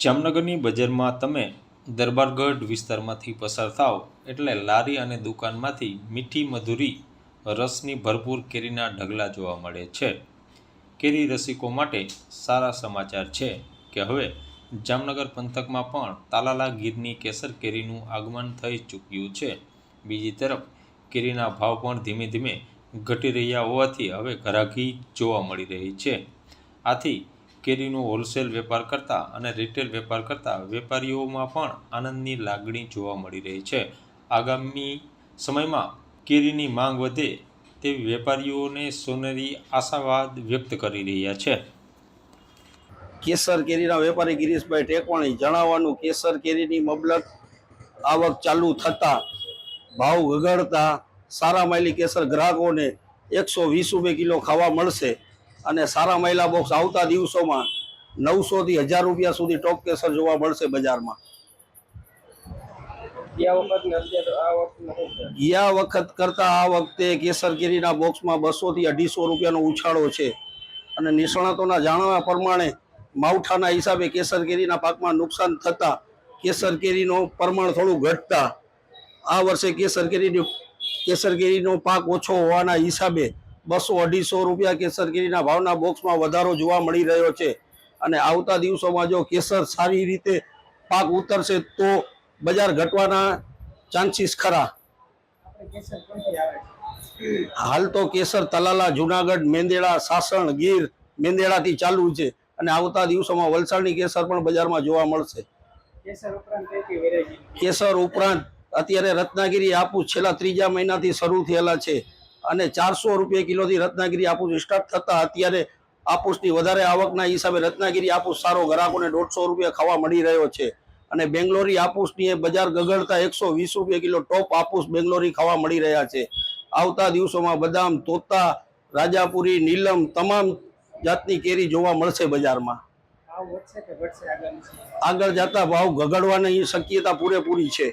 જામનગરની બજારમાં તમે દરબારગઢ વિસ્તારમાંથી પસાર થાઓ એટલે લારી અને દુકાનમાંથી મીઠી મધુરી રસની ભરપૂર કેરીના ઢગલા જોવા મળે છે. કેરી રસિકો માટે સારા સમાચાર છે કે હવે જામનગર પંથકમાં પણ તાલાલા ગીરની કેસર કેરીનું આગમન થઈ ચૂક્યું છે. બીજી તરફ, કેરીના ભાવ પણ ધીમે ધીમે ઘટી રહ્યા હોવાથી હવે ઘરાકી જોવા મળી રહી છે. આથી કેરીનો હોલસેલ વેપાર કરતા અને રિટેલ વેપાર કરતા વેપારીઓમાં પણ આનંદની લાગણી જોવા મળી રહી છે. આગામી સમયમાં કેરીની માંગ વધે તેવી વેપારીઓને સોનેરી આશાવાદ વ્યક્ત કરી રહ્યા છે. કેસર કેરીના વેપારી ગિરીશભાઈ ટેકવાણી જણાવવાનું, કેસર કેરીની મબલક આવક ચાલુ થતા ભાવ ગગડતા સારા માયલી કેસર ગ્રાહકોને એકસો વીસ રૂપિયા કિલો ખાવા મળશે. અને સારા માયલા બોક્સ આવતા દિવસોમાં નવસો થી હજાર રૂપિયા સુધી ટોપ કેસર જોવા મળશે બજારમાં. ગયા વખત કરતા આ વખતે કેસર કેરીના બોક્સમાં બસો થી અઢીસો રૂપિયાનો ઉછાળો છે. અને નિષ્ણાતોના જાણવા પ્રમાણે માવઠાના હિસાબે કેસર કેરીના પાકમાં નુકસાન થતા કેસર કેરીનું પ્રમાણ થોડું ઘટતા. આ વર્ષે કેસર કેરીની કેસર કેરીનો પાક ઓછો હોવાના હિસાબે બસો અઢીસો રૂપિયા કેસર કેરીના ભાવના બોક્સમાં વધારો જોવા મળી રહ્યો છે. અને આવતા દિવસોમાં જો કેસર સારી રીતે પાક ઉતરશે તો બજાર ઘટવાના ચાન્સીસ ખરા. હાલ તો કેસર તલાલા, જુનાગઢ, મેંદેડા, સાસણ, ગીર મેંદેડાથી ચાલુ છે અને આવતા દિવસોમાં વલસાડની કેસર પણ બજારમાં જોવા મળશે. કેસર ઉપરાંત અત્યારે રત્નાગીરી, આપું છેલ્લા ત્રીજા મહિનાથી શરૂ થયેલા છે. અને ચારસો રૂપિયા કિલોથી રત્નાગીરી આપૂસ સ્ટાર્ટ થતા અત્યારે આપૂસની વધારે આવકના હિસાબે રત્નાગીરી આપૂસ સારો ગ્રાહકોને દોઢસો રૂપિયા ખાવા મળી રહ્યો છે. અને બેંગ્લોરી આપૂસની એ બજાર ગગડતા એકસો વીસ રૂપિયા કિલો ટોપ આપૂસ બેંગ્લોરી ખાવા મળી રહ્યા છે. આવતા દિવસોમાં બદામ તોતા રાજાપુરી નીલમ તમામ જાતની કેરી જોવા મળશે બજારમાં? આગળ જતા ભાવ ગગડવાની શક્યતા પૂરેપૂરી છે.